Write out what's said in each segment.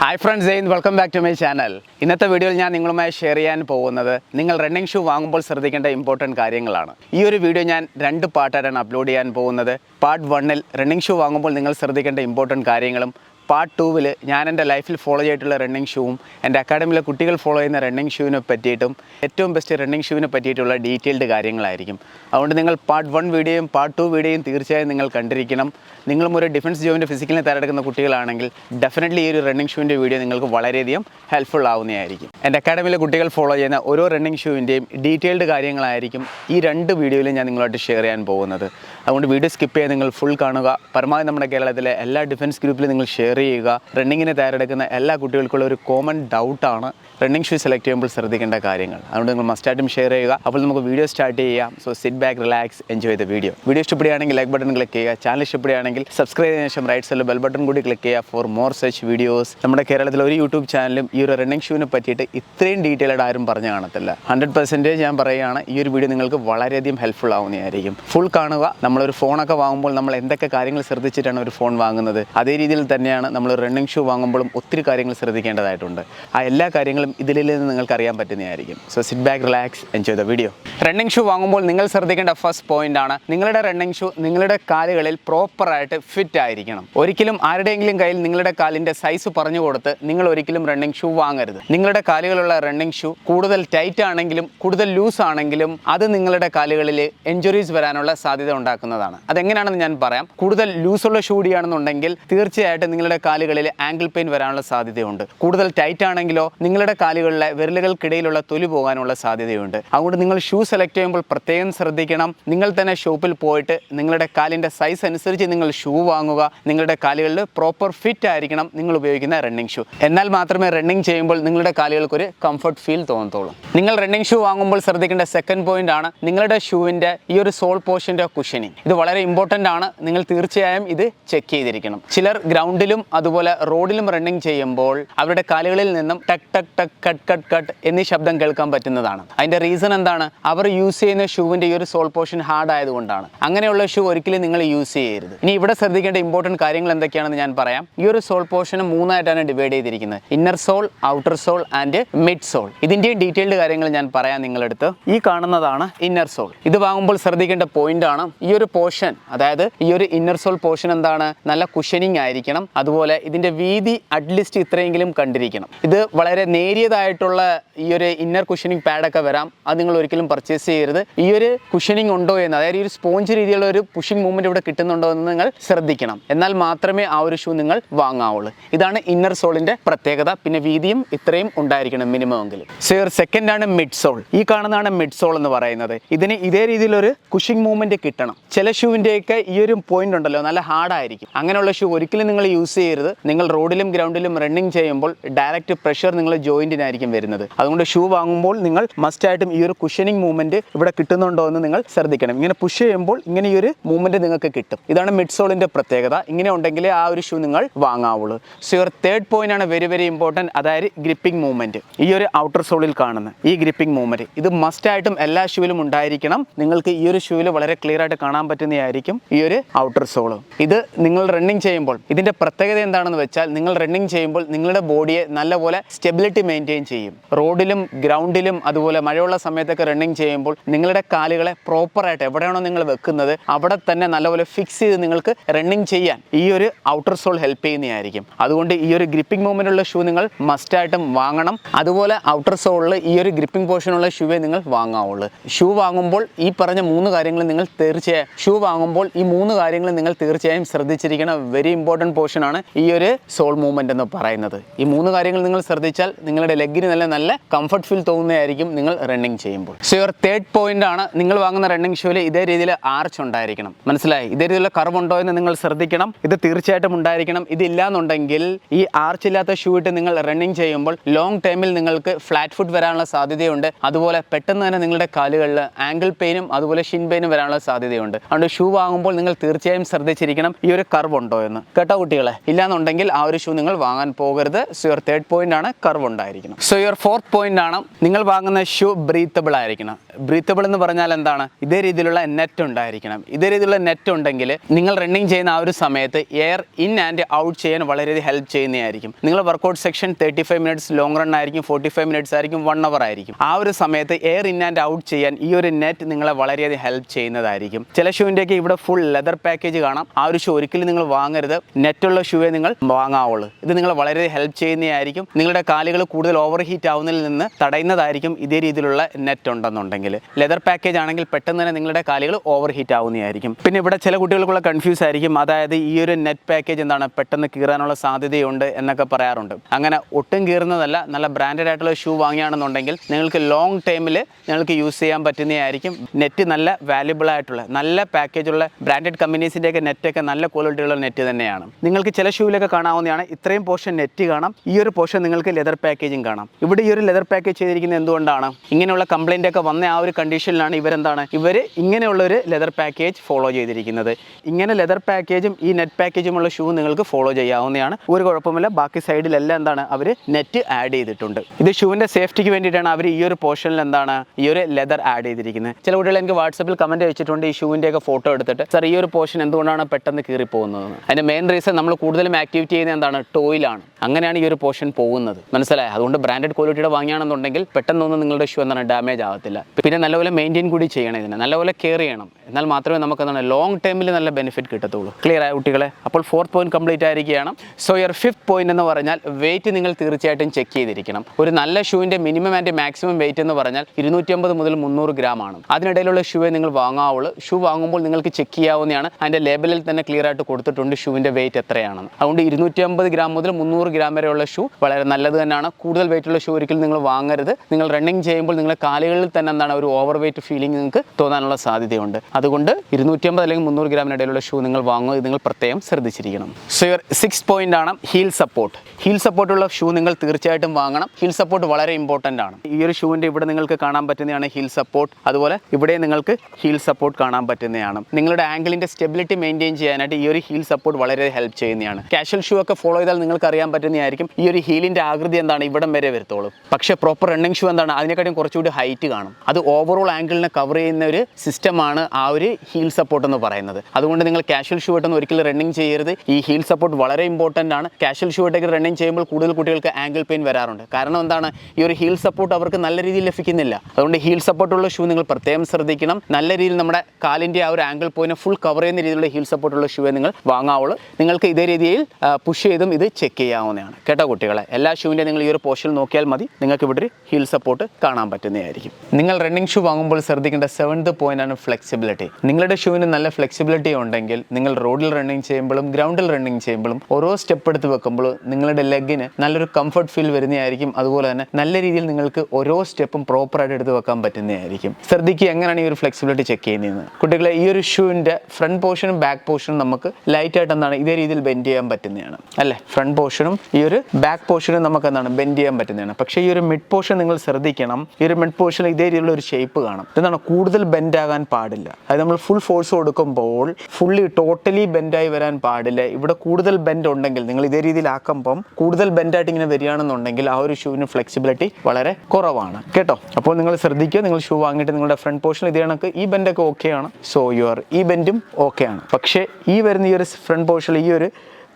Hi friends Jain welcome back to my channel ഇന്നത്തെ വീഡിയോയിൽ ഞാൻ നിങ്ങളുമായി ഷെയർ ചെയ്യാൻ പോകുന്നത് നിങ്ങൾ റണ്ണിങ് ഷൂ വാങ്ങുമ്പോൾ ശ്രദ്ധിക്കേണ്ട ഇമ്പോർട്ടന്റ് കാര്യങ്ങളാണ്. ഈ ഒരു വീഡിയോ ഞാൻ രണ്ട് പാർട്ടായിട്ടാണ് അപ്ലോഡ് ചെയ്യാൻ പോകുന്നത്. പാർട്ട് വണ്ണിൽ റണ്ണിങ് ഷൂ വാങ്ങുമ്പോൾ നിങ്ങൾ ശ്രദ്ധിക്കേണ്ട ഇമ്പോർട്ടന്റ് കാര്യങ്ങളും പാർട്ട് ടൂവിൽ ഞാൻ എന്റെ ലൈഫിൽ ഫോളോ ചെയ്തിട്ടുള്ള റണ്ണിങ് ഷൂവും എന്റെ അക്കാഡമിയിലെ കുട്ടികൾ ഫോളോ ചെയ്യുന്ന റണ്ണിങ് ഷൂവിനെ പറ്റിയിട്ടും ഏറ്റവും ബെസ്റ്റ് റണ്ണിങ് ഷൂവിനെ പറ്റിയിട്ടുള്ള ഡീറ്റെയിൽഡ് കാര്യങ്ങളായിരിക്കും. അതുകൊണ്ട് നിങ്ങൾ പാർട്ട് വൺ വീഡിയോയും പാർട്ട് ടു വീഡിയോയും തീർച്ചയായും നിങ്ങൾ കണ്ടിരിക്കണം. നിങ്ങളും ഒരു ഡിഫൻസ് ജോയിന്റെ ഫിസിക്കലിനെ തയ്യാറെടുക്കുന്ന കുട്ടികളാണെങ്കിൽ ഡെഫിനറ്റ്ലി ഈ ഒരു റണ്ണിങ് ഷൂവിന്റെ വീഡിയോ നിങ്ങൾക്ക് വളരെയധികം ഹെൽപ്ഫുൾ ആവുന്നതായിരിക്കും. എന്റെ അക്കാഡമിയിലെ കുട്ടികൾ ഫോളോ ചെയ്യുന്ന ഓരോ റണ്ണിങ് ഷൂവിന്റെയും ഡീറ്റെയിൽഡ് കാര്യങ്ങളായിരിക്കും ഈ രണ്ട് വീഡിയോയിലും ഞാൻ നിങ്ങളായിട്ട് ഷെയർ ചെയ്യാൻ പോകുന്നത്. അതുകൊണ്ട് വീഡിയോ സ്കിപ്പ് ചെയ്യാൻ നിങ്ങൾ ഫുൾ കാണുക. പരമാവധി നമ്മുടെ കേരളത്തിലെ എല്ലാ ഡിഫൻസ് ഗ്രൂപ്പിലും നിങ്ങൾ ഷെയർ ചെയ്യുക. റണ്ണിങ്ങിന് തയ്യാറെടുക്കുന്ന എല്ലാ കുട്ടികൾക്കുള്ള ഒരു കോമൺ ഡൗട്ടാണ് റണ്ണിങ് ഷൂ സെലക്ട് ചെയ്യുമ്പോൾ ശ്രദ്ധിക്കേണ്ട കാര്യങ്ങൾ. അതുകൊണ്ട് നിങ്ങൾ മസ്റ്റായിട്ടും ഷെയർ ചെയ്യുക. അപ്പോൾ നമുക്ക് വീഡിയോ സ്റ്റാർട്ട് ചെയ്യാം. So sit back relax enjoy the video video ഇഷ്ടപ്പെടുകയാണെങ്കിൽ ലൈക്ക് ബട്ടൺ ക്ലിക്ക് ചെയ്യുക. ചാനൽ ഇഷ്ടപ്പെടുകയാണെങ്കിൽ സബ്സ്ക്രൈബ് ചെയ്തതിനു ശേഷം റൈറ്റ് സൈഡിൽ ബെൽ ബട്ടൺ കൂടി ക്ലിക്ക് ചെയ്യുക ഫോർ മോർ സച്ച് വീഡിയോസ് നമ്മുടെ കേരളത്തിലെ ഒരു യൂട്യൂബ് ചാനലും ഈ ഒരു റണ്ണിങ് ഷൂവിനെ പറ്റിയിട്ട് ഇത്രയും ഡീറ്റെയിൽഡ് ആരും പറഞ്ഞു കാണത്തില്ല. ഹൺഡ്രഡ് പെർസെന്റേജ് ഞാൻ പറയുകയാണ്. ഈ ഒരു വീഡിയോ നിങ്ങൾക്ക് വളരെയധികം ഹെൽപ്ഫുൾ ആവുന്നതായിരിക്കും. ഫുൾ കാണുക. നമ്മളൊരു ഫോണൊക്കെ വാങ്ങുമ്പോൾ നമ്മൾ എന്തൊക്കെ കാര്യങ്ങൾ ശ്രദ്ധിച്ചിട്ടാണ് ഒരു ഫോൺ വാങ്ങുന്നത്? അതേ രീതിയിൽ തന്നെയാണ് നമ്മൾ റണ്ണിങ് ഷൂ വാങ്ങുമ്പോഴും ഒത്തിരി കാര്യങ്ങൾ ശ്രദ്ധിക്കേണ്ടതായിട്ടുണ്ട്. ആ എല്ലാ കാര്യങ്ങളും ഇതിൽ നിന്ന് നിങ്ങൾക്ക് അറിയാൻ പറ്റുന്നതായിരിക്കും. So sit back relax enjoy the video running shoe വാങ്ങുമ്പോൾ നിങ്ങൾ ശ്രദ്ധിക്കേണ്ട ഫസ്റ്റ് പോയിന്റ് ആണ് നിങ്ങളുടെ റണ്ണിങ് ഷൂ നിങ്ങളുടെ കാലുകളിൽ പ്രോപ്പറായിട്ട് ഫിറ്റ് ആയിരിക്കണം. ഒരിക്കലും ആരുടെയെങ്കിലും കയ്യിൽ നിങ്ങളുടെ കാലിന്റെ സൈസ് പറഞ്ഞു കൊടുത്ത് നിങ്ങൾ ഒരിക്കലും റണ്ണിങ് ഷൂ വാങ്ങരുത്. നിങ്ങളുടെ കാലുകളുള്ള റണ്ണിങ് ഷൂ കൂടുതൽ ടൈറ്റ് ആണെങ്കിലും കൂടുതൽ ലൂസ് ആണെങ്കിലും അത് നിങ്ങളുടെ കാലുകളിൽ എഞ്ചുറീസ് വരാനുള്ള സാധ്യത ഉണ്ടാക്കുന്നതാണ്. അതെങ്ങനെയാണെന്ന് ഞാൻ പറയാം. കൂടുതൽ ലൂസുള്ള ഷൂടിയാണെന്നുണ്ടെങ്കിൽ തീർച്ചയായിട്ടും നിങ്ങളുടെ കാലുകളിൽ ആംഗിൾ പെയിൻ വരാനുള്ള സാധ്യതയുണ്ട്. കൂടുതൽ ടൈറ്റ് ആണെങ്കിലോ നിങ്ങളുടെ കാലുകളിലെ വിരലുകൾക്കിടയിലുള്ള തൊലി പോകാനുള്ള സാധ്യതയുണ്ട്. അതുകൊണ്ട് നിങ്ങൾ ഷൂ സെലക്ട് ചെയ്യുമ്പോൾ പ്രത്യേകം ശ്രദ്ധിക്കണം. നിങ്ങൾ തന്നെ ഷോപ്പിൽ പോയിട്ട് നിങ്ങളുടെ കാലിന്റെ സൈസ് അനുസരിച്ച് നിങ്ങൾ ഷൂ വാങ്ങുക. നിങ്ങളുടെ കാലുകളിൽ പ്രോപ്പർ ഫിറ്റ് ആയിരിക്കണം നിങ്ങൾ ഉപയോഗിക്കുന്ന റണ്ണിങ് ഷൂ. എന്നാൽ മാത്രമേ റണ്ണിങ് ചെയ്യുമ്പോൾ നിങ്ങളുടെ കാലുകൾക്ക് ഒരു കംഫർട്ട് ഫീൽ തോന്നത്തുള്ളൂ. നിങ്ങൾ റണ്ണിങ് ഷൂ വാങ്ങുമ്പോൾ ശ്രദ്ധിക്കേണ്ട സെക്കൻഡ് പോയിന്റ് ആണ് നിങ്ങളുടെ ഷൂവിന്റെ ഈ ഒരു സോൾ പോർഷന്റെ കുഷനിങ് ഇത് വളരെ ഇമ്പോർട്ടന്റ് ആണ്. നിങ്ങൾ തീർച്ചയായും ഇത് ചെക്ക് ചെയ്തിരിക്കണം. ചിലർ ഗ്രൗണ്ടിലും അതുപോലെ റോഡിലും റണ്ണിങ് ചെയ്യുമ്പോൾ അവരുടെ കാലുകളിൽ നിന്നും ടക് ടക് ടക് കട്ട് കട്ട് കട്ട് എന്നീ ശബ്ദം കേൾക്കാൻ പറ്റുന്നതാണ്. അതിന്റെ റീസൺ എന്താണ്? അവർ യൂസ് ചെയ്യുന്ന ഷൂവിന്റെ ഈ ഒരു സോൾ പോർഷൻ ഹാർഡ് ആയതുകൊണ്ടാണ്. അങ്ങനെയുള്ള ഷൂ ഒരിക്കലും നിങ്ങൾ യൂസ് ചെയ്യരുത്. ഇനി ഇവിടെ ശ്രദ്ധിക്കേണ്ട ഇമ്പോർട്ടന്റ് കാര്യങ്ങൾ എന്തൊക്കെയാണെന്ന് ഞാൻ പറയാം. ഈ ഒരു സോൾ പോർഷൻ മൂന്നായിട്ടാണ് ഡിവൈഡ് ചെയ്തിരിക്കുന്നത്. Inner sole outer sole and mid sole ഇതിന്റെയും detailed കാര്യങ്ങൾ ഞാൻ പറയാം നിങ്ങളെടുത്ത്. ഈ കാണുന്നതാണ് ഇന്നർ സോൾ ഇത് വാങ്ങുമ്പോൾ ശ്രദ്ധിക്കേണ്ട പോയിന്റ് ആണ്. ഈ ഒരു പോർഷൻ അതായത് ഈ ഒരു ഇന്നർ സോൾ പോർഷൻ എന്താണ്? നല്ല കുഷനിങ് ആയിരിക്കണം. അതുപോലെ ഇതിന്റെ വീതി അറ്റ്ലീസ്റ്റ് ഇത്രയെങ്കിലും കണ്ടിരിക്കണം. ഇത് വളരെ നേരിയതായിട്ടുള്ള ഈ ഒരു ഇന്നർ കുഷനിങ് പാഡൊക്കെ വരാം. അത് നിങ്ങൾ ഒരിക്കലും പർച്ചേസ് ചെയ്യരുത്. ഈ ഒരു കുഷനിങ് ഉണ്ടോ എന്ന് അതായത് ഈ ഒരു സ്പോഞ്ച് രീതിയിലുള്ള ഒരു പുഷിംഗ് മൂവ്മെന്റ് ഇവിടെ കിട്ടുന്നുണ്ടോ എന്ന് നിങ്ങൾ ശ്രദ്ധിക്കണം. എന്നാൽ മാത്രമേ ആ ഒരു ഷൂ നിങ്ങൾ വാങ്ങാവുള്ളൂ. ഇതാണ് ഇന്നർ സോളിന്റെ പ്രത്യേകത. പിന്നെ വീതിയും ഇത്രയും ഉണ്ടായിരിക്കണം മിനിമം എങ്കിലും. സോ സെക്കൻഡ് ആണ് മിഡ് സോൾ ഈ കാണുന്നതാണ് മിഡ് സോൾ എന്ന് പറയുന്നത്. ഇതിന് ഇതേ രീതിയിലൊരു കുഷിംഗ് മൂവ്മെന്റ് കിട്ടണം. ചില ഷൂവിന്റെയൊക്കെ ഈ ഒരു പോയിന്റ് ഉണ്ടല്ലോ നല്ല ഹാർഡായിരിക്കും അങ്ങനെയുള്ള ഷൂ ഒരിക്കലും നിങ്ങൾ യൂസ് ചെയ്യരുത്. നിങ്ങൾ റോഡിലും ഗ്രൗണ്ടിലും റണ്ണിങ് ചെയ്യുമ്പോൾ ഡയറക്റ്റ് പ്രഷർ നിങ്ങൾ ജോയിന്റിനായിരിക്കും വരുന്നത്. അതുകൊണ്ട് ഷൂ വാങ്ങുമ്പോൾ നിങ്ങൾ മസ്റ്റ് ആയിട്ടും ഈ ഒരു കുഷനിങ് മൂവ്മെന്റ് ഇവിടെ കിട്ടുന്നുണ്ടോ എന്ന് നിങ്ങൾ ശ്രദ്ധിക്കണം. ഇങ്ങനെ പുഷ് ചെയ്യുമ്പോൾ ഇങ്ങനെ ഈ ഒരു മൂവ്മെന്റ് നിങ്ങൾക്ക് കിട്ടും. ഇതാണ് മിഡ് സോളിന്റെ പ്രത്യേകത. ഇങ്ങനെ ഉണ്ടെങ്കിലേ ആ ഒരു ഷൂ നിങ്ങൾ വാങ്ങാവുള്ളൂ. സോ യുവർ തേർഡ് പോയിന്റ് ആണ് വെരി വെരി ഇമ്പോർട്ടന്റ് അതായത് ഗ്രിപ്പിംഗ് മൂവ്മെന്റ് ഈ ഒരു ഔട്ടർ സോളിൽ കാണുന്ന ഈ ഗ്രിപ്പിംഗ് മൂവ്മെന്റ് ഇത് മസ്റ്റ് ആയിട്ടും എല്ലാ ഷൂവിലും ഉണ്ടായിരിക്കണം. നിങ്ങൾക്ക് ഈ ഒരു ഷൂവിൽ വളരെ ക്ലിയർ ആയിട്ട് കാണാൻ പറ്റുന്നതായിരിക്കും ഈ ഒരു ഔട്ടർ സോൾ ഇത് നിങ്ങൾ റണ്ണിങ് ചെയ്യുമ്പോൾ ഇതിന്റെ പ്രത്യേകത എന്താണെന്ന് വെച്ചാൽ നിങ്ങൾ റണ്ണിങ് ചെയ്യുമ്പോൾ നിങ്ങളുടെ ബോഡിയെ നല്ലപോലെ സ്റ്റെബിലിറ്റി മെയിന്റെയിൻ ചെയ്യും. റോഡിലും ഗ്രൗണ്ടിലും അതുപോലെ മഴയുള്ള സമയത്തൊക്കെ റണ്ണിങ് ചെയ്യുമ്പോൾ നിങ്ങളുടെ കാലുകളെ പ്രോപ്പറായിട്ട് എവിടെയാണോ നിങ്ങൾ വെക്കുന്നത് അവിടെ തന്നെ നല്ലപോലെ ഫിക്സ് ചെയ്ത് നിങ്ങൾക്ക് റണ്ണിങ് ചെയ്യാൻ ഈ ഒരു ഔട്ടർ സോൾ ഹെൽപ്പ് ചെയ്യുന്നതായിരിക്കും. അതുകൊണ്ട് ഈ ഒരു ഗ്രിപ്പിംഗ് മൂവ്മെന്റുള്ള ഷൂ നിങ്ങൾ മസ്റ്റായിട്ടും വാങ്ങണം. അതുപോലെ ഔട്ടർ സോളിൽ ഈ ഒരു ഗ്രിപ്പിംഗ് പോർഷനുള്ള ഷൂവേ നിങ്ങൾ വാങ്ങാവുള്ളൂ. ഷൂ വാങ്ങുമ്പോൾ ഈ പറഞ്ഞ മൂന്ന് കാര്യങ്ങൾ നിങ്ങൾ തീർച്ചയായും ഷൂ വാങ്ങുമ്പോൾ ഈ മൂന്ന് കാര്യങ്ങൾ നിങ്ങൾ തീർച്ചയായും ശ്രദ്ധിച്ചിരിക്കണം. വെരി ഇമ്പോർട്ടന്റ് പോർഷൻ ആണ് ഈ ഒരു സോൾ മൂവ്മെന്റ് എന്ന് പറയുന്നത്. ഈ മൂന്ന് കാര്യങ്ങൾ നിങ്ങൾ ശ്രദ്ധിച്ചാൽ നിങ്ങളുടെ ലെഗിന് നല്ല നല്ല കംഫർട്ട് ഫീൽ തോന്നുന്നതായിരിക്കും നിങ്ങൾ റണ്ണിങ് ചെയ്യുമ്പോൾ. സോ യുവർ തേർഡ് പോയിന്റ് ആണ് നിങ്ങൾ വാങ്ങുന്ന റണ്ണിങ് ഷൂവിൽ ഇതേ രീതിയിൽ ആർച്ച് ഉണ്ടായിരിക്കണം. മനസ്സിലായി? ഇതേ രീതിയിലുള്ള കർവ് ഉണ്ടോ എന്ന് നിങ്ങൾ ശ്രദ്ധിക്കണം. ഇത് തീർച്ചയായിട്ടും ഉണ്ടായിരിക്കണം. ഇതില്ല എന്നുണ്ടെങ്കിൽ ഈ ആർച്ച് ഇല്ലാത്ത ഷൂ ഇട്ട് നിങ്ങൾ റണ്ണിങ് ചെയ്യുമ്പോൾ ലോങ് ടൈമിൽ നിങ്ങൾക്ക് ഫ്ലാറ്റ് ഫുഡ് വരാനുള്ള സാധ്യതയുണ്ട്. അതുപോലെ പെട്ടെന്ന് തന്നെ നിങ്ങളുടെ കാലുകളിൽ ആംഗിൾ പെയിനും അതുപോലെ ഷിൻ പെയിനും വരാനുള്ള സാധ്യതയുണ്ട്. അതുകൊണ്ട് ഷൂ വാങ്ങുമ്പോൾ നിങ്ങൾ തീർച്ചയായും ശ്രദ്ധിച്ചിരിക്കണം ഈ ഒരു കർവ് ഉണ്ടോ എന്ന്. കേട്ടോ കുട്ടികളെ? ഇല്ലാന്നുണ്ടെങ്കിൽ ആ ഒരു ഷൂ നിങ്ങൾ വാങ്ങാൻ പോകരുത്. സോ യുവർ തേർഡ് പോയിന്റ് ആണ് കർവ് ഉണ്ടായിരിക്കണം. സോ യുവർ ഫോർത്ത് പോയിന്റ് ആണ് നിങ്ങൾ വാങ്ങുന്ന ഷൂ ബ്രീത്തബിൾ ആയിരിക്കണം. ബ്രീത്തബിൾ എന്ന് പറഞ്ഞാൽ എന്താണ്? ഇതേ രീതിയിലുള്ള നെറ്റ് ഉണ്ടായിരിക്കണം. ഇതേ രീതിയിലുള്ള നെറ്റ് ഉണ്ടെങ്കിൽ നിങ്ങൾ റണ്ണിങ് ചെയ്യുന്ന ആ ഒരു സമയത്ത് എയർ ഇൻ ആൻഡ് ഔട്ട് ചെയ്യാൻ വളരെയധികം ഹെൽപ്പ് ചെയ്യുന്നതായിരിക്കും. നിങ്ങൾ workout section thirty five minutes long run ആയിരിക്കും ഫോർട്ടി ഫൈവ് മിനിറ്റ്സ് ആയിരിക്കും വൺ അവർ ആയിരിക്കും. ആ ഒരു സമയത്ത് എയർ ഇൻ ആൻഡ് ഔട്ട് ചെയ്യാൻ ഈ ഒരു നെറ്റ് നിങ്ങളെ വളരെയധികം ഹെൽപ്പ് ചെയ്യുന്നതായിരിക്കും. ചില ഷൂവിന്റെയൊക്കെ ഇവിടെ ഫുൾ ലെതർ പാക്കേജ് കാണാം. ആ ഒരു ഷൂ ഒരിക്കലും നിങ്ങൾ വാങ്ങരുത്. നെറ്റുള്ള ഷൂവേ നിങ്ങൾ വാങ്ങാവുള്ളൂ. ഇത് നിങ്ങളെ വളരെ ഹെൽപ്പ് ചെയ്യുന്നതായിരിക്കും. നിങ്ങളുടെ കാലുകൾ കൂടുതൽ ഓവർ ഹീറ്റ് ആവുന്നതിൽ നിന്ന് തടയുന്നതായിരിക്കും ഇതേ രീതിയിലുള്ള നെറ്റ് ഉണ്ടെന്നുണ്ടെങ്കിൽ. ലെതർ പാക്കേജ് ആണെങ്കിൽ പെട്ടെന്ന് തന്നെ നിങ്ങളുടെ കാലുകൾ ഓവർ ഹീറ്റ് ആവുന്നതായിരിക്കും. പിന്നെ ഇവിടെ ചില കുട്ടികൾക്കുള്ള കൺഫ്യൂസ് ആയിരിക്കും. അതായത് ഈ ഒരു നെറ്റ് പാക്കേജ് എന്താണ്? പെട്ടെന്ന് കീറാനുള്ള സാധ്യതയുണ്ട് എന്നൊക്കെ പറയാറുണ്ട്. അങ്ങനെ ഒട്ടും കീറുന്നതല്ല. നല്ല ബ്രാൻഡഡ് ആയിട്ടുള്ള ഷൂ വാങ്ങിയാണെന്നുണ്ടെങ്കിൽ നിങ്ങൾക്ക് ലോങ് ടൈമിൽ നിങ്ങൾക്ക് യൂസ് ചെയ്യാൻ പറ്റുന്നതായിരിക്കും. നെറ്റ് നല്ല വാല്യുബിൾ ആയിട്ടുള്ള നല്ല പാക്കേജുള്ള ബ്രാൻഡഡ് കമ്പനീസിന്റെയൊക്കെ നെറ്റൊക്കെ നല്ല ക്വാളിറ്റിയുള്ള നെറ്റ് തന്നെയാണ്. നിങ്ങൾക്ക് ചില ഷൂവിലൊക്കെ കാണാവുന്നതാണ്. ഇത്രയും പോർഷൻ നെറ്റ് കാണാം. ഈ ഒരു പോർഷൻ നിങ്ങൾക്ക് ലെതർ പാക്കേജും കാണാം. ഇവിടെ ഈ ഒരു ലെതർ പാക്കേജ് ചെയ്തിരിക്കുന്നത് എന്തുകൊണ്ടാണ്? ഇങ്ങനെയുള്ള കംപ്ലൈന്റ് ഒക്കെ വന്ന ആ ഒരു കണ്ടീഷനിലാണ് ഇവരെന്താണ്? ഇവർ ഇങ്ങനെയുള്ള ഒരു ലെതർ പാക്കേജ് ഫോളോ ചെയ്തിരിക്കുന്നത്. ഇങ്ങനെ ലെതർ പാക്കേജും ഈ നെറ്റ് പാക്കേജും ഉള്ള ഷൂ നിങ്ങൾക്ക് ഫോളോ ചെയ്യാവുന്നതാണ്. ഒരു കുഴപ്പമില്ല ബാക്കി സൈഡിലെല്ലാം എന്താണ്? അവർ നെറ്റ് ആഡ് ചെയ്തിട്ടുണ്ട്. ഇത് ഷൂവിന്റെ സേഫ്റ്റിക്ക് വേണ്ടിയിട്ടാണ് അവർ ഈ ഒരു പോർഷനിൽ എന്താണ്? ഈ ഒരു ലെതർ ആഡ് ചെയ്തിരിക്കുന്നത്. ചില കുട്ടികൾ എനിക്ക് വാട്സപ്പിൽ കമന്റ് വെച്ചിട്ടുണ്ട് ഈ ഷൂവിന്റെയൊക്കെ ഫോട്ടോ എടുത്തിട്ട്. സർ ഈ ഒരു പോർഷൻ എന്തുകൊണ്ടാണ് പെട്ടെന്ന് കീറിപ്പോകുന്നത്? അതിന്റെ മെയിൻ റീസൺ നമ്മൾ കൂടുതലും ആക്ടിവിറ്റി ചെയ്യുന്നത് എന്താണ്? ടോയിലാണ് അങ്ങനെയാണ് ഈ ഒരു പോർഷൻ പോകുന്നത്. മനസ്സിലായി? അതുകൊണ്ട് ബ്രാൻഡഡ് ക്വാളിറ്റിയുടെ വാങ്ങിയാണെന്നുണ്ടെങ്കിൽ പെട്ടെന്നൊന്നും നിങ്ങളുടെ ഷൂ എന്താണ്? ഡാമേജ് ആവത്തില്ല. പിന്നെ നല്ലപോലെ മെയിന്റെയിൻ കൂടി ചെയ്യണം ഇതിനെ. നല്ലപോലെ കെയർ ചെയ്യണം. എന്നാൽ മാത്രമേ നമുക്ക് എന്താണ്? ലോങ് ടൈമിൽ നല്ല ബെനിഫിറ്റ് കിട്ടത്തുള്ളൂ. ക്ലിയർ ആയ കുട്ടികളെ? അപ്പോൾ ഫോർത്ത് പോയിന്റ് കംപ്ലീറ്റ് ആയിരിക്കുകയാണ്. സോ യർ ഫിഫ്ത്ത് പോയിന്റ് എന്ന് പറഞ്ഞാൽ വെയിറ്റ് നിങ്ങൾ തീർച്ചയായിട്ടും ചെക്ക് ചെയ്തിരിക്കണം. ഒരു നല്ല ഷൂവിന്റെ മിനിമം ആൻഡ് മാക്സിമം വെയിറ്റ് എന്ന് പറഞ്ഞാൽ ഇരുന്നൂറ്റമ്പത് മുതൽ മുന്നൂറ് ഗ്രാം ആണ്. അതിനിടയിലുള്ള ഷൂവേ നിങ്ങൾ വാങ്ങാവുള്ളൂ. ഷൂ വാങ്ങുമ്പോൾ നിങ്ങൾക്ക് ചെക്ക് ചെയ്യാവുന്നതാണ്. അതിന്റെ ലേബലിൽ തന്നെ ക്ലിയർ ആയിട്ട് കൊടുത്തിട്ടുണ്ട് ഷൂവിന്റെ വെയിറ്റ് എത്രയാണെന്ന് അതുകൊണ്ട് ഇരുന്നൂറ്റി അമ്പത് ഗ്രാം മുതൽ മുന്നൂറ് ഗ്രാം വരെയുള്ള ഷൂ വളരെ നല്ലത് തന്നെയാണ്. കൂടുതൽ വെയിറ്റ് ഉള്ള ഷൂ ഒരിക്കലും നിങ്ങൾ വാങ്ങരുത്. നിങ്ങൾ റണ്ണിങ് ചെയ്യുമ്പോൾ നിങ്ങളുടെ കാലുകളിൽ തന്നെ എന്താണ് ഒരു ഓവർ വെയിറ്റ് ഫീലിംഗ് നിങ്ങൾക്ക് തോന്നാനുള്ള സാധ്യതയുണ്ട്. അതുകൊണ്ട് ഇരുന്നൂറ്റി അമ്പത് അല്ലെങ്കിൽ മുന്നൂറ് ഗ്രാമിനിടയിലുള്ള ഷൂ നിങ്ങൾ വാങ്ങുക. ഇത് നിങ്ങൾ പ്രത്യേകം ശ്രദ്ധിച്ചിരിക്കണം. സോ യുവർ സിക്സ് പോയിന്റ് ആണ് ഹീൽ സപ്പോർട്ട് ഹീൽ സപ്പോർട്ടുള്ള ഷൂ നിങ്ങൾ തീർച്ചയായിട്ടും വാങ്ങണം. ഹീൽ സപ്പോർട്ട് വളരെ ഇമ്പോർട്ടന്റ് ആണ്. ഈ ഒരു ഷൂവിന്റെ ഇവിടെ നിങ്ങൾക്ക് കാണാൻ പറ്റുന്നതാണ് ഹീൽ സപ്പോർട്ട് അതുപോലെ ഇവിടെ നിങ്ങൾക്ക് ഹീൽ സപ്പോർട്ട് കാണാൻ പറ്റുന്നതാണ്. നിങ്ങളുടെ ആംഗിളിന്റെ സ്റ്റെബിലിറ്റി മെയിന്റെയിൻ ചെയ്യാനായിട്ട് ഈ ഒരു ഹീൽ സപ്പോർട്ട് വളരെ ഹെൽപ്പ് ചെയ്യുന്നതാണ്. കാഷ്വൽ ഷൂ ഒക്കെ ഫോളോ ചെയ്താൽ നിങ്ങൾക്ക് അറിയാൻ പറ്റുന്നതായിരിക്കും. ഈ ഒരു ഹീലിന്റെ ആകൃതി എന്താണ്? ഇവിടം വരെ വരത്തോളും. പക്ഷേ പ്രോപ്പർ റണ്ണിങ് ഷൂ എന്താണ്? അതിനെക്കാട്ടും കുറച്ചുകൂടി ഹൈറ്റ് കാണും. അത് ഓവറോൾ ആംഗിളിനെ കവർ ചെയ്യുന്ന ഒരു സിസ്റ്റമാണ് ആ ഒരു ഹീൽ സപ്പോർട്ട് എന്ന് പറയുന്നത്. അതുകൊണ്ട് നിങ്ങൾ കാഷ്വൽ ഷൂ ഇട്ടൊന്നും ഒരിക്കലും റണ്ണിങ് ചെയ്യരുത്. ഈ ഹീൽ സപ്പോർട്ട് വളരെ ഇമ്പോർട്ടന്റ് ആണ്. കാഷ്വൽ ഷൂ ഇട്ടൊക്കെ റണ്ണിങ് ചെയ്യുമ്പോൾ കൂടുതൽ കുട്ടികൾക്ക് ആംഗിൾ പെയിൻ വരാറുണ്ട്. കാരണം എന്താണ്? ഈ ഒരു ഹീൽ സപ്പോർട്ട് അവർക്ക് നല്ല രീതിയിൽ ലഭിക്കുന്നില്ല. അതുകൊണ്ട് ഹീൽ സപ്പോർട്ടുള്ള ഷൂ നിങ്ങൾ പ്രത്യേകം ശ്രദ്ധിക്കണം. നല്ല രീതിയിൽ നമ്മുടെ കാലിന്റെ ആ ഒരു ആംഗിൾ പോയിന്റ് ഫുൾ കവർ ചെയ്യുന്ന രീതിയിലുള്ള ഹീൽ സപ്പോർട്ടുള്ള ഷൂവേ നിങ്ങൾ വാങ്ങാവുള്ളൂ. നിങ്ങൾക്ക് ഇതേ രീതിയിൽ പുഷ് ചെയ്തും ഇത് ചെക്ക് ചെയ്യാവുന്നതാണ്. കേട്ടോ കുട്ടികളെ? എല്ലാ ഷൂവിന്റെ നിങ്ങൾ ഈ ഒരു പോർഷൻ നോക്കിയാൽ മതി. നിങ്ങൾക്ക് ഇവിടെ ഒരു ഹീൽ സപ്പോർട്ട് കാണാൻ പറ്റുന്നതായിരിക്കും. നിങ്ങൾ റണ്ണിങ് ഷൂ വാങ്ങുമ്പോൾ ശ്രദ്ധിക്കേണ്ട സെവൻത് ആണ് ഫ്ലെക്സിബിലിറ്റി നിങ്ങളുടെ ഷൂവിന് നല്ല ഫ്ലെക്സിബിലിറ്റി ഉണ്ടെങ്കിൽ നിങ്ങൾ റോഡിൽ റണ്ണിങ് ചെയ്യുമ്പോഴും ഗ്രൗണ്ടിൽ റണ്ണിങ് ചെയ്യുമ്പോഴും ഓരോ സ്റ്റെപ്പ് എടുത്ത് വെക്കുമ്പോഴും നിങ്ങളുടെ ലെഗിന് നല്ലൊരു കംഫർട്ട് ഫീൽ വരുന്നതായിരിക്കും. അതുപോലെ തന്നെ നല്ല രീതിയിൽ നിങ്ങൾക്ക് ഓരോ സ്റ്റെപ്പും പ്രോപ്പറായിട്ട് എടുത്ത് വെക്കാൻ പറ്റുന്നതായിരിക്കും. ശ്രദ്ധിക്കുക എങ്ങനെയാണ് ഈ ഒരു ഫ്ലെക്സിബിലിറ്റി ചെക്ക് ചെയ്യുന്നത് കുട്ടികളെ ഈ ഒരു ഷൂവിന്റെ ഫ്രണ്ട് പോർഷനും ബാക്ക് പോർഷനും നമുക്ക് ലൈറ്റ് ആയിട്ട് എന്താണ് ഇതേ രീതിയിൽ ബെൻഡ് ചെയ്യാൻ പറ്റുന്നതാണ്. അല്ലേ? ഫ്രണ്ട് പോർഷനും ഈ ഒരു ബാക്ക് പോർഷനും നമുക്ക് എന്താണ് ബെൻഡ് ചെയ്യാൻ പറ്റുന്നതാണ്. പക്ഷേ ഈ ഒരു മിഡ് പോർഷൻ നിങ്ങൾ ശ്രദ്ധിക്കണം. ഈ ഒരു മിഡ് പോർഷൻ ഇതേ രീതിയിലുള്ള ഒരു ഷേപ്പ് കാണും. എന്താണ് കൂടുതൽ ബെൻഡ് ആകാൻ പാടില്ല. അത് നമ്മൾ ഫുൾ ഫോഴ്സ് കൊടുക്കുമ്പോൾ ഫുള്ളി ടോട്ടലി ബെൻഡായി വരാൻ പാടില്ല. ഇവിടെ കൂടുതൽ ബെൻഡ് ഉണ്ടെങ്കിൽ നിങ്ങൾ ഇതേ രീതിയിലാക്കുമ്പം കൂടുതൽ ബെൻഡായിട്ട് ഇങ്ങനെ വരികയാണെന്നുണ്ടെങ്കിൽ ആ ഒരു ഷൂവിന് ഫ്ലെക്സിബിലിറ്റി വളരെ കുറവാണ്. കേട്ടോ? അപ്പോൾ നിങ്ങൾ ശ്രദ്ധിക്കുക. നിങ്ങൾ ഷൂ വാങ്ങിയിട്ട് നിങ്ങളുടെ ഫ്രണ്ട് പോർഷൻ ഇതേ കണക്ക് ഈ ബെൻഡൊക്കെ ഓക്കെയാണ് സോ യുവർ ഈ ബെൻഡും ഓക്കെയാണ് പക്ഷേ ഈ വരുന്ന ഈ ഒരു ഫ്രണ്ട് പോർഷനിൽ ഈ ഒരു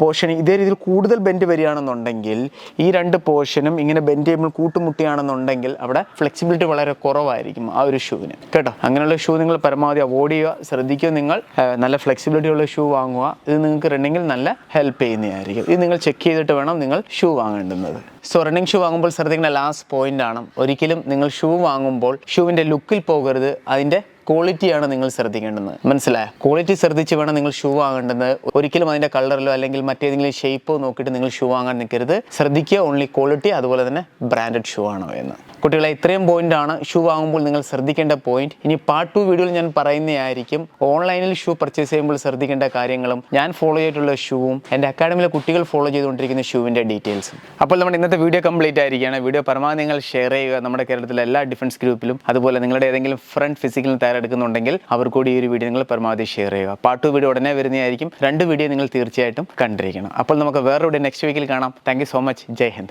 പോർഷൻ ഇതേ രീതിയിൽ കൂടുതൽ ബെൻഡ് വരികയാണെന്നുണ്ടെങ്കിൽ ഈ രണ്ട് പോർഷനും ഇങ്ങനെ ബെൻഡ് ചെയ്യുമ്പോൾ കൂട്ടുമുട്ടിയാണെന്നുണ്ടെങ്കിൽ അവിടെ ഫ്ലെക്സിബിലിറ്റി വളരെ കുറവായിരിക്കും ആ ഒരു ഷൂവിന്. കേട്ടോ? അങ്ങനെയുള്ള ഷൂ നിങ്ങൾ പരമാവധി അവോയ്ഡ് ചെയ്യുക ശ്രദ്ധിക്കുക. നിങ്ങൾ നല്ല ഫ്ലെക്സിബിലിറ്റി ഉള്ള ഷൂ വാങ്ങുക. ഇത് നിങ്ങൾക്ക് റണ്ണിങ്ങിൽ നല്ല ഹെൽപ്പ് ചെയ്യുന്നതായിരിക്കും. ഇത് നിങ്ങൾ ചെക്ക് ചെയ്തിട്ട് വേണം നിങ്ങൾ ഷൂ വാങ്ങേണ്ടുന്നത്. സോ റണ്ണിങ് ഷൂ വാങ്ങുമ്പോൾ ശ്രദ്ധിക്കേണ്ട ലാസ്റ്റ് പോയിന്റ് ആണ്. ഒരിക്കലും നിങ്ങൾ ഷൂ വാങ്ങുമ്പോൾ ഷൂവിന്റെ ലുക്കിൽ പോകരുത്. അതിന്റെ ക്വാളിറ്റിയാണ് നിങ്ങൾ ശ്രദ്ധിക്കേണ്ടത് മനസ്സിലായ? ക്വാളിറ്റി ശ്രദ്ധിച്ച് വേണം നിങ്ങൾ ഷൂ വാങ്ങേണ്ടത്. ഒരിക്കലും അതിന്റെ കളറിലോ അല്ലെങ്കിൽ മറ്റേതെങ്കിലും ഷേപ്പോ നോക്കിയിട്ട് നിങ്ങൾ ഷൂ വാങ്ങാൻ നിൽക്കരുത്. ശ്രദ്ധിക്കുക ഓൺലി ക്വാളിറ്റി അതുപോലെ തന്നെ ബ്രാൻഡഡ് ഷൂ ആണോ എന്ന്. കുട്ടികളെ ഇത്രയും പോയിന്റ് ആണ് ഷൂ വാങ്ങുമ്പോൾ നിങ്ങൾ ശ്രദ്ധിക്കേണ്ട പോയിന്റ് ഇനി പാർട്ട് ടു വീഡിയോയിൽ ഞാൻ പറയുന്നതായിരിക്കും ഓൺലൈനിൽ ഷൂ പർച്ചേസ് ചെയ്യുമ്പോൾ ശ്രദ്ധിക്കേണ്ട കാര്യങ്ങളും ഞാൻ ഫോളോ ചെയ്തിട്ടുള്ള ഷൂവും എന്റെ അക്കാഡമിയിലെ കുട്ടികൾ ഫോളോ ചെയ്തുകൊണ്ടിരിക്കുന്ന ഷൂവിന്റെ ഡീറ്റെയിൽസും അപ്പോൾ നമ്മുടെ ഇന്നത്തെ വീഡിയോ കംപ്ലീറ്റ് ആയിരിക്കുകയാണ്. വീഡിയോ പരമാവധി നിങ്ങൾ ഷെയർ ചെയ്യുക. നമ്മുടെ കേരളത്തിലെ എല്ലാ ഡിഫൻസ് ഗ്രൂപ്പിലും അതുപോലെ നിങ്ങളുടെ ഏതെങ്കിലും ഫ്രണ്ട് ഫിസിക്കൽ തയ്യാറെടുക്കുന്നുണ്ടെങ്കിൽ അവർ കൂടി ഈ ഒരു വീഡിയോ നിങ്ങൾ പരമാവധി ഷെയർ ചെയ്യുക. പാർട്ട് ടു വീഡിയോ ഉടനെ വരുന്നതായിരിക്കും. രണ്ട് വീഡിയോ നിങ്ങൾ തീർച്ചയായിട്ടും കണ്ടിരിക്കണം. അപ്പോൾ നമുക്ക് വേറൊരു നെക്സ്റ്റ് വീക്കിൽ കാണാം. Thank so much Jai Hind.